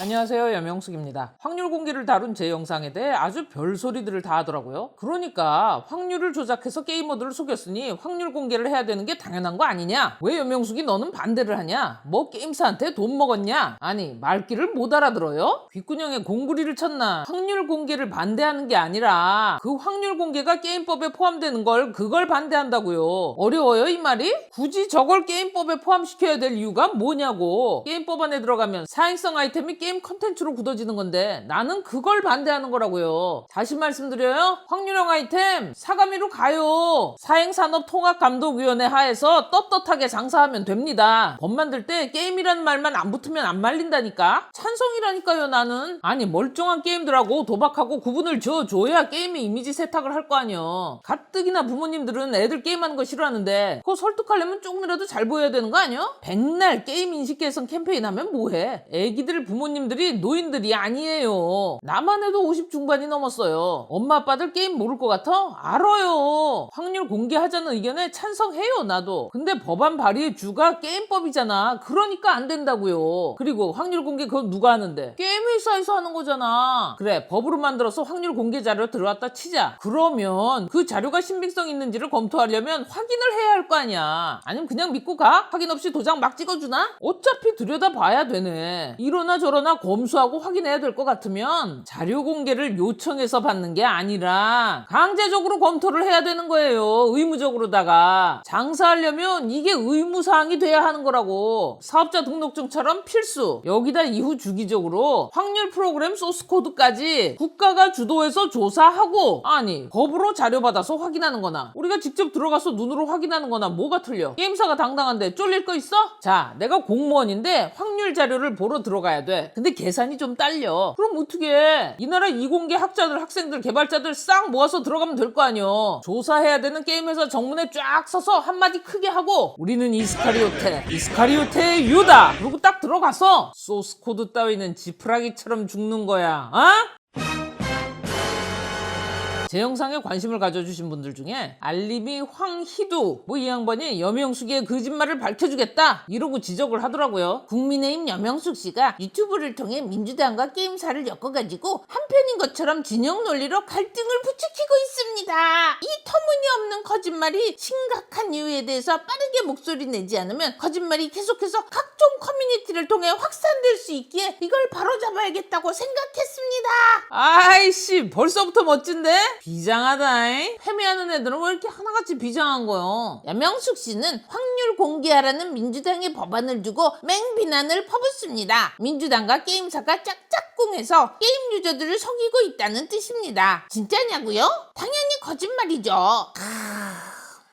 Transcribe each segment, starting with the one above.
안녕하세요 여명숙입니다. 확률 공개를 다룬 제 영상에 대해 아주 별소리들을 다 하더라고요. 그러니까 확률을 조작해서 게이머들을 속였으니 확률 공개를 해야 되는 게 당연한 거 아니냐? 왜 여명숙이 너는 반대를 하냐? 뭐 게임사한테 돈 먹었냐? 아니 말귀를 못 알아들어요? 귓구녕에 공구리를 쳤나? 확률 공개를 반대하는 게 아니라 그 확률 공개가 게임법에 포함되는 걸 그걸 반대한다고요. 어려워요 이 말이? 굳이 저걸 게임법에 포함시켜야 될 이유가 뭐냐고. 게임법 안에 들어가면 사행성 아이템이 게임 컨텐츠로 굳어지는 건데 나는 그걸 반대하는 거라고요. 다시 말씀드려요. 확률형 아이템 사가미로 가요. 사행산업통합감독위원회 하에서 떳떳하게 장사하면 됩니다. 법 만들 때 게임이라는 말만 안 붙으면 안 말린다니까. 찬성이라니까요 나는. 아니 멀쩡한 게임들하고 도박하고 구분을 지어줘야 게임의 이미지 세탁을 할 거 아니여. 가뜩이나 부모님들은 애들 게임하는 거 싫어하는데 그거 설득하려면 조금이라도 잘 보여야 되는 거 아니야? 백날 게임 인식 개선 캠페인 하면 뭐해? 애기들 부모님 들이 노인들이 아니에요. 나만 해도 50 중반이 넘었어요. 엄마 아빠들 게임 모를 것 같아? 알아요. 확률 공개하자는 의견에 찬성해요 나도. 근데 법안 발의의 주가 게임법이잖아. 그러니까 안 된다고요. 그리고 확률 공개 그거 누가 하는데? 게임 회사에서 하는 거잖아. 그래 법으로 만들어서 확률 공개 자료 들어왔다 치자. 그러면 그 자료가 신빙성 있는지를 검토하려면 확인을 해야 할 거 아니야. 아니면 그냥 믿고 가? 확인 없이 도장 막 찍어주나? 어차피 들여다 봐야 되네. 이러나 저러나 검수하고 확인해야 될 것 같으면 자료 공개를 요청해서 받는 게 아니라 강제적으로 검토를 해야 되는 거예요. 의무적으로다가. 장사하려면 이게 의무사항이 돼야 하는 거라고. 사업자 등록증처럼 필수. 여기다 이후 주기적으로 확률 프로그램 소스 코드까지 국가가 주도해서 조사하고 아니 법으로 자료 받아서 확인하는 거나 우리가 직접 들어가서 눈으로 확인하는 거나 뭐가 틀려? 게임사가 당당한데 쫄릴 거 있어? 자, 내가 공무원인데 확률 자료를 보러 들어가야 돼. 근데 계산이 좀 딸려. 그럼 어떻게 해? 이 나라 이공계 학자들, 학생들, 개발자들 싹 모아서 들어가면 될 거 아니여. 조사해야 되는 게임 회사 정문에 쫙 서서 한마디 크게 하고 우리는 이스카리오테, 이스카리오테의 유다. 그리고 딱 들어가서 소스 코드 따위는 지푸라기처럼 죽는 거야. 어? 제 영상에 관심을 가져주신 분들 중에 알림이 황희두 뭐 이 양반이 여명숙의 거짓말을 밝혀주겠다 이러고 지적을 하더라고요. 국민의힘 여명숙 씨가 유튜브를 통해 민주당과 게임사를 엮어가지고 한편인 것처럼 진영 논리로 갈등을 부추기고 있습니다. 이 터무니없는 거짓말이 심각한 이유에 대해서 빠르게 목소리 내지 않으면 거짓말이 계속해서 각종 커뮤니티를 통해 확산될 수 있기에 이걸 바로잡아야겠다고 생각했습니다. 아이씨 벌써부터 멋진데? 비장하다잉. 패미하는 애들은 왜 이렇게 하나같이 비장한 거요? 여명숙 씨는 확률 공개하라는 민주당의 법안을 두고 맹비난을 퍼붓습니다. 민주당과 게임사가 짝짝꿍해서 게임 유저들을 속이고 있다는 뜻입니다. 진짜냐고요? 당연히 거짓말이죠.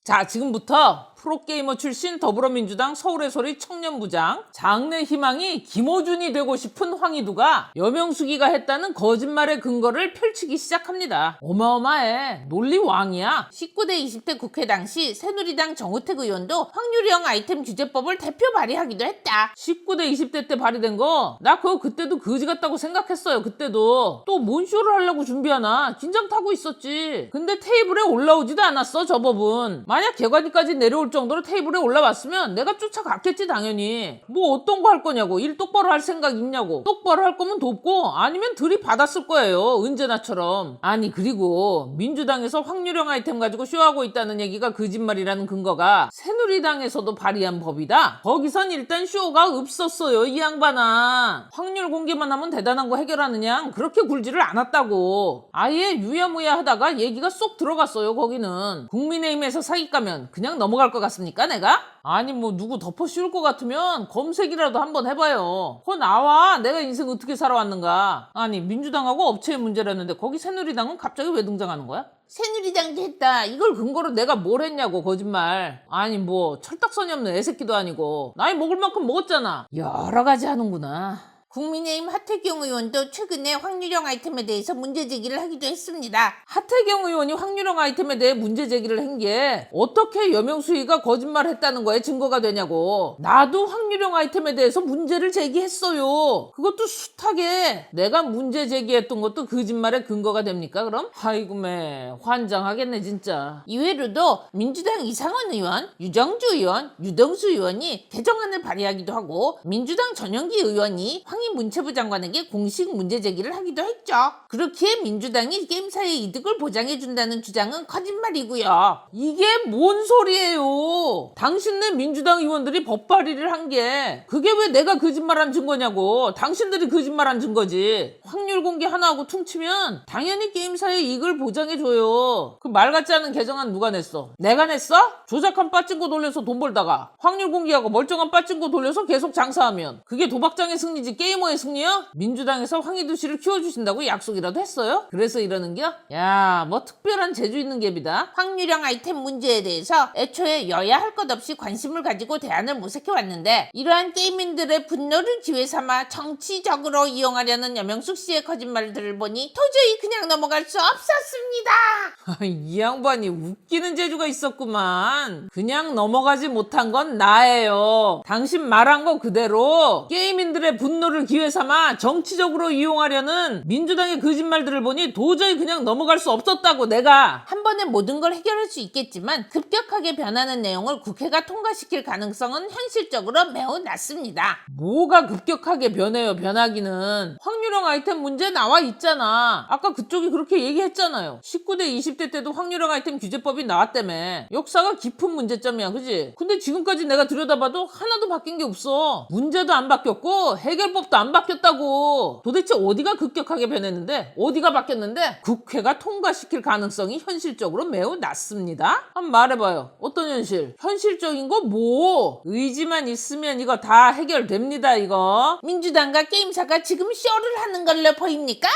자 지금부터 프로게이머 출신 더불어민주당 서울의 소리 청년부장 장래 희망이 김어준이 되고 싶은 황희두가 여명숙이가 했다는 거짓말의 근거를 펼치기 시작합니다. 어마어마해. 논리 왕이야. 19대 20대 국회 당시 새누리당 정우택 의원도 확률형 아이템 규제법을 대표 발의하기도 했다. 19대 20대 때 발의된 거 나 그거 그때도 거지 같다고 생각했어요 그때도 또 뭔 쇼를 하려고 준비하나 긴장 타고 있었지 근데 테이블에 올라오지도 않았어 저 법은 만약 개관위까지 내려올 정도로 테이블에 올라왔으면 내가 쫓아갔겠지 당연히. 뭐 어떤 거 할 거냐고 일 똑바로 할 생각 있냐고. 똑바로 할 거면 돕고 아니면 들이받았을 거예요 언제나처럼. 아니 그리고 민주당에서 확률형 아이템 가지고 쇼하고 있다는 얘기가 거짓말이라는 근거가 새누리당에서도 발의한 법이다. 거기선 일단 쇼가 없었어요 이 양반아. 확률 공개만 하면 대단한 거 해결하느냐? 그렇게 굴지를 않았다고. 아예 유야무야 하다가 얘기가 쏙 들어갔어요 거기는. 국민의힘에서 사기가면 그냥 넘어갈 것 같습니까 내가? 아니 뭐 누구 덮어 씌울 것 같으면 검색이라도 한번 해봐요. 그거 나와. 내가 인생 어떻게 살아왔는가. 아니 민주당하고 업체의 문제라는데 거기 새누리당은 갑자기 왜 등장하는 거야? 새누리당도 했다. 이걸 근거로 내가 뭘 했냐고 거짓말. 아니 뭐 철딱선이 없는 애새끼도 아니고. 나이 먹을 만큼 먹었잖아. 여러 가지 하는구나 국민의힘 하태경 의원도 최근에 확률형 아이템에 대해서 문제 제기를 하기도 했습니다. 하태경 의원이 확률형 아이템에 대해 문제 제기를 한 게 어떻게 여명수이가 거짓말했다는 거에 증거가 되냐고. 나도 확률형 아이템에 대해서 문제를 제기했어요. 그것도 숱하게 내가 문제 제기했던 것도 거짓말의 근거가 됩니까? 그럼? 아이고 매 환장하겠네 진짜. 이외로도 민주당 이상원 의원, 유정주 의원, 유동수 의원이 개정안을 발의하기도 하고 민주당 전영기 의원이 확 상임 문체부 장관에게 공식 문제 제기를 하기도 했죠. 그렇기에 민주당이 게임사의 이득을 보장해준다는 주장은 거짓말이고요. 이게 뭔 소리예요? 당신네 민주당 의원들이 법 발의를 한 게 그게 왜 내가 거짓말한 증거냐고. 당신들이 거짓말한 증거지. 확률 공개 하나 하고 퉁치면 당연히 게임사의 이익을 보장해줘요. 그 말 같지 않은 개정안 누가 냈어? 내가 냈어? 조작한 빠찡거 돌려서 돈 벌다가 확률 공개하고 멀쩡한 빠찡거 돌려서 계속 장사하면 그게 도박장의 승리지 게 이머의 승리야? 민주당에서 황희두 씨를 키워주신다고 약속이라도 했어요? 그래서 이러는겨? 야, 뭐 특별한 재주 있는 갭이다. 확률형 아이템 문제에 대해서 애초에 여야 할 것 없이 관심을 가지고 대안을 모색해 왔는데 이러한 게이민들의 분노를 기회 삼아 정치적으로 이용하려는 여명숙 씨의 거짓말들을 보니 도저히 그냥 넘어갈 수 없었습니다. 이 양반이 웃기는 재주가 있었구만. 그냥 넘어가지 못한 건 나예요. 당신 말한 거 그대로 게이민들의 분노를 기회 삼아 정치적으로 이용하려는 민주당의 거짓말들을 보니 도저히 그냥 넘어갈 수 없었다고 내가. 한 번에 모든 걸 해결할 수 있겠지만 급격하게 변하는 내용을 국회가 통과시킬 가능성은 현실적으로 매우 낮습니다. 뭐가 급격하게 변해요, 변하기는. 확률형 아이템 문제 나와 있잖아. 아까 그쪽이 그렇게 얘기했잖아요. 19대, 20대 때도 확률형 아이템 규제법이 나왔다며. 역사가 깊은 문제점이야, 그지? 근데 지금까지 내가 들여다봐도 하나도 바뀐 게 없어. 문제도 안 바뀌었고, 해결법 도 안 바뀌었다고. 도대체 어디가 급격하게 변했는데, 어디가 바뀌었는데, 국회가 통과시킬 가능성이 현실적으로 매우 낮습니다. 한번 말해봐요. 어떤 현실? 현실적인 거 뭐? 의지만 있으면 이거 다 해결됩니다, 이거. 민주당과 게임사가 지금 쇼를 하는 걸로 보입니까?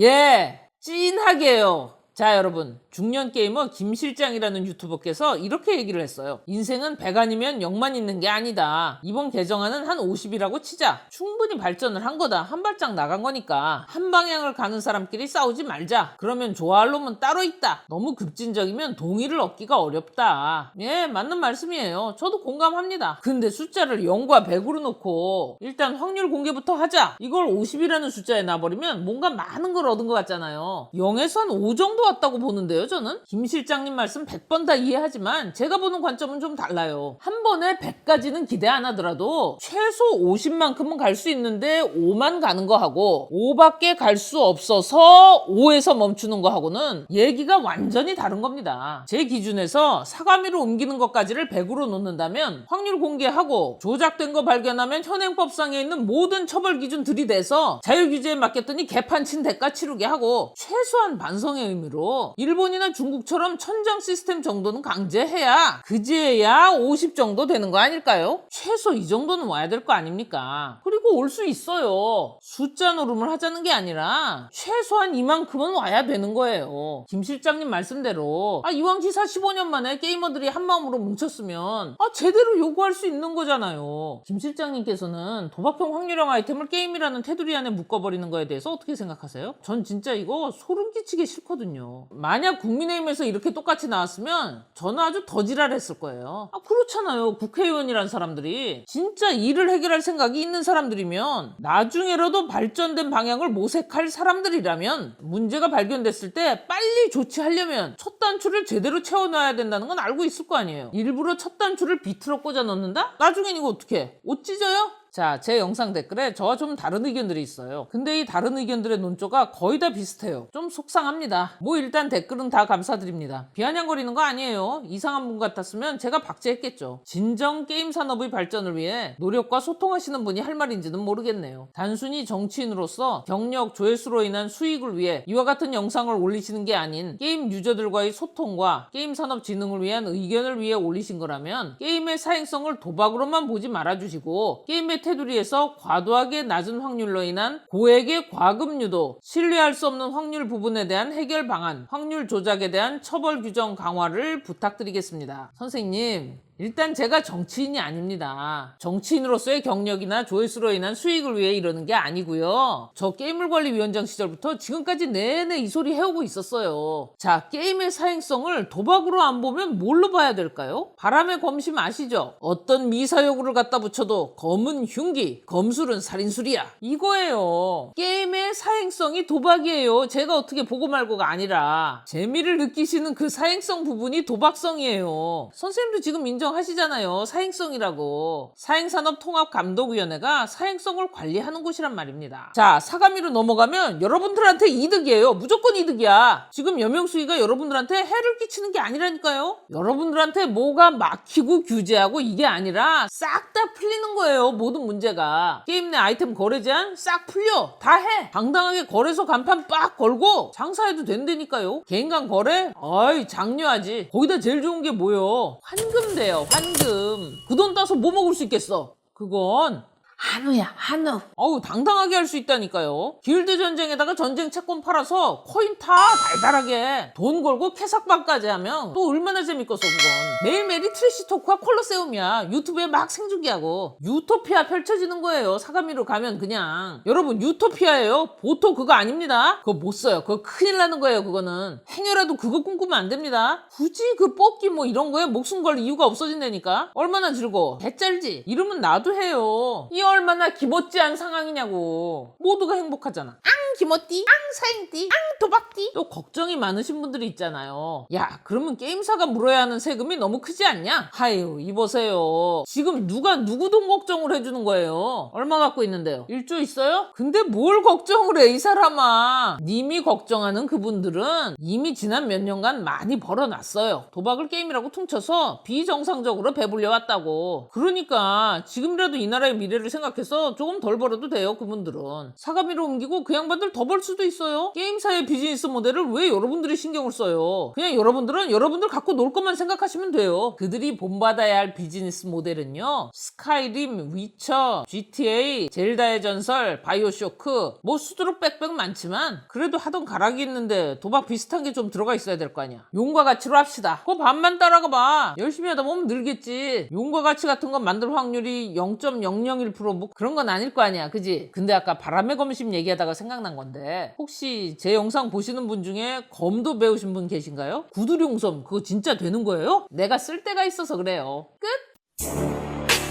예, 찐하게요. 자, 여러분. 중년 게이머 김 실장이라는 유튜버께서 이렇게 얘기를 했어요. 인생은 100 아니면 0만 있는 게 아니다. 이번 개정안은 한 50이라고 치자. 충분히 발전을 한 거다. 한 발짝 나간 거니까. 한 방향을 가는 사람끼리 싸우지 말자. 그러면 좋아할 놈은 따로 있다. 너무 급진적이면 동의를 얻기가 어렵다. 예, 맞는 말씀이에요. 저도 공감합니다. 근데 숫자를 0과 100으로 놓고 일단 확률 공개부터 하자. 이걸 50이라는 숫자에 놔버리면 뭔가 많은 걸 얻은 것 같잖아요. 0에서 한 5 정도 왔다고 보는데요, 저는? 김 실장님 말씀 100번 다 이해하지만 제가 보는 관점은 좀 달라요. 한 번에 100까지는 기대 안 하더라도 최소 50만큼은 갈 수 있는데 5만 가는 거 하고 5밖에 갈 수 없어서 5에서 멈추는 거 하고는 얘기가 완전히 다른 겁니다. 제 기준에서 사과미로 옮기는 것까지를 100으로 놓는다면 확률 공개하고 조작된 거 발견하면 현행법상에 있는 모든 처벌 기준 들이대서 자유규제에 맡겼더니 개판 친 대가 치르게 하고 최소한 반성의 의미로 일본이나 중국처럼 천장 시스템 정도는 강제해야 그제야 50 정도 되는 거 아닐까요? 최소 이 정도는 와야 될 거 아닙니까? 그리고 올 수 있어요. 숫자 노름을 하자는 게 아니라 최소한 이만큼은 와야 되는 거예요. 김 실장님 말씀대로 아 이왕 기사 15년 만에 게이머들이 한 마음으로 뭉쳤으면 아 제대로 요구할 수 있는 거잖아요. 김 실장님께서는 도박형 확률형 아이템을 게임이라는 테두리 안에 묶어버리는 거에 대해서 어떻게 생각하세요? 전 진짜 이거 소름 끼치기 싫거든요. 만약 국민의힘에서 이렇게 똑같이 나왔으면 저는 아주 더 지랄했을 거예요. 아 그렇잖아요. 국회의원이란 사람들이 진짜 일을 해결할 생각이 있는 사람들이면 나중에라도 발전된 방향을 모색할 사람들이라면 문제가 발견됐을 때 빨리 조치하려면 첫 단추를 제대로 채워놔야 된다는 건 알고 있을 거 아니에요. 일부러 첫 단추를 비틀어 꽂아 넣는다? 나중엔 이거 어떻게? 옷 찢어요? 자, 제 영상 댓글에 저와 좀 다른 의견들이 있어요. 근데 이 다른 의견들의 논조가 거의 다 비슷해요. 좀 속상합니다. 뭐 일단 댓글은 다 감사드립니다. 비아냥거리는 거 아니에요. 이상한 분 같았으면 제가 박제했겠죠. 진정 게임 산업의 발전을 위해 노력과 소통하시는 분이 할 말인지는 모르겠네요. 단순히 정치인으로서 경력, 조회수로 인한 수익을 위해 이와 같은 영상을 올리시는 게 아닌 게임 유저들과의 소통과 게임 산업 진흥을 위한 의견을 위해 올리신 거라면 게임의 사행성을 도박으로만 보지 말아주시고 게임의 테두리에서 과도하게 낮은 확률로 인한 고액의 과금 유도, 신뢰할 수 없는 확률 부분에 대한 해결 방안, 확률 조작에 대한 처벌 규정 강화를 부탁드리겠습니다. 선생님, 일단 제가 정치인이 아닙니다. 정치인으로서의 경력이나 조회수로 인한 수익을 위해 이러는 게 아니고요. 저 게임물관리위원장 시절부터 지금까지 내내 이 소리 해오고 있었어요. 자, 게임의 사행성을 도박으로 안 보면 뭘로 봐야 될까요? 바람의 검심 아시죠? 어떤 미사여구를 갖다 붙여도 검은 흉기, 검술은 살인술이야. 이거예요. 게임의 사행성이 도박이에요. 제가 어떻게 보고 말고가 아니라 재미를 느끼시는 그 사행성 부분이 도박성이에요. 선생님도 지금 인정 하시잖아요. 사행성이라고. 사행산업통합감독위원회가 사행성을 관리하는 곳이란 말입니다. 자, 사가미로 넘어가면 여러분들한테 이득이에요. 무조건 이득이야. 지금 여명수기가 여러분들한테 해를 끼치는 게 아니라니까요. 여러분들한테 뭐가 막히고 규제하고 이게 아니라 싹 다 풀리는 거예요. 모든 문제가. 게임 내 아이템 거래 제한 싹 풀려. 다 해. 당당하게 거래소 간판 빡 걸고 장사해도 된다니까요. 개인 간 거래? 어이, 장려하지. 거기다 제일 좋은 게 뭐요? 환금 돼요, 환금. 그 돈 따서 뭐 먹을 수 있겠어? 그건 한우야 한우. 어우 당당하게 할 수 있다니까요. 길드 전쟁에다가 전쟁 채권 팔아서 코인 타 달달하게 돈 걸고 캐삭방까지 하면 또 얼마나 재밌겠어 그건. 매일매일이 트래시 토크와 콜로세움이야. 유튜브에 막 생중계하고 유토피아 펼쳐지는 거예요. 사가미로 가면 그냥 여러분 유토피아예요. 보통 그거 아닙니다. 그거 못 써요. 그거 큰일 나는 거예요. 그거는 행여라도 그거 꿈꾸면 안 됩니다. 굳이 그 뽑기 뭐 이런 거에 목숨 걸 이유가 없어진다니까. 얼마나 즐거워. 개짤지. 이러면 나도 해요. 이 얼마나 기멋지한 상황이냐고. 모두가 행복하잖아. 앙 기모띠, 앙 사행띠, 앙 도박띠. 또 걱정이 많으신 분들이 있잖아요. 야, 그러면 게임사가 물어야 하는 세금이 너무 크지 않냐? 하유, 이보세요. 지금 누가 누구 돈 걱정을 해주는 거예요? 얼마 갖고 있는데요? 일조 있어요? 근데 뭘 걱정을 해, 이 사람아. 님이 걱정하는 그분들은 이미 지난 몇 년간 많이 벌어놨어요. 도박을 게임이라고 퉁쳐서 비정상적으로 배불려 왔다고. 그러니까 지금이라도 이 나라의 미래를 생각해서 조금 덜 벌어도 돼요, 그분들은. 사가미로 옮기고 그 양반 들 더 벌 수도 있어요. 게임사의 비즈니스 모델을 왜 여러분들이 신경을 써요? 그냥 여러분들은 여러분들 갖고 놀 것만 생각하시면 돼요. 그들이 본받아야 할 비즈니스 모델은요. 스카이림, 위쳐, GTA, 젤다의 전설, 바이오쇼크, 뭐 수두룩 빽빽 많지만 그래도 하던 가락이 있는데 도박 비슷한 게 좀 들어가 있어야 될 거 아니야. 용과 가치로 합시다. 그거 반만 따라가 봐. 열심히 하다 보면 늘겠지. 용과 가치 같은 건 만들 확률이 0.001%뭐 그런 건 아닐 거 아니야. 그지? 근데 아까 바람의 검심 얘기하다가 생각난 건데 혹시 제 영상 보시는 분 중에 검도 배우신 분 계신가요? 구두룡섬 그거 진짜 되는 거예요? 내가 쓸 데가 있어서 그래요. 끝!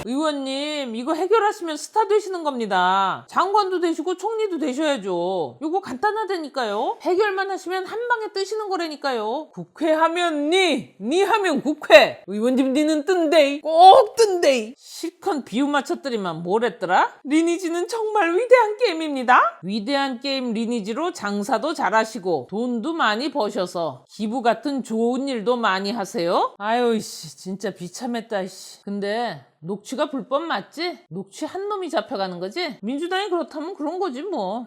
의원님, 이거 해결하시면 스타 되시는 겁니다. 장관도 되시고 총리도 되셔야죠. 이거 간단하다니까요. 해결만 하시면 한 방에 뜨시는 거라니까요. 국회 하면 니, 니 하면 국회. 의원님 니는 뜬데이. 꼭 뜬데이. 실컷 비유 맞췄더니만 뭘 했더라? 리니지는 정말 위대한 게임입니다. 위대한 게임 리니지로 장사도 잘하시고 돈도 많이 버셔서 기부 같은 좋은 일도 많이 하세요. 아유 씨 진짜 비참했다 씨. 근데 녹취가 불법 맞지? 녹취 한 놈이 잡혀가는 거지? 민주당이 그렇다면 그런 거지 뭐.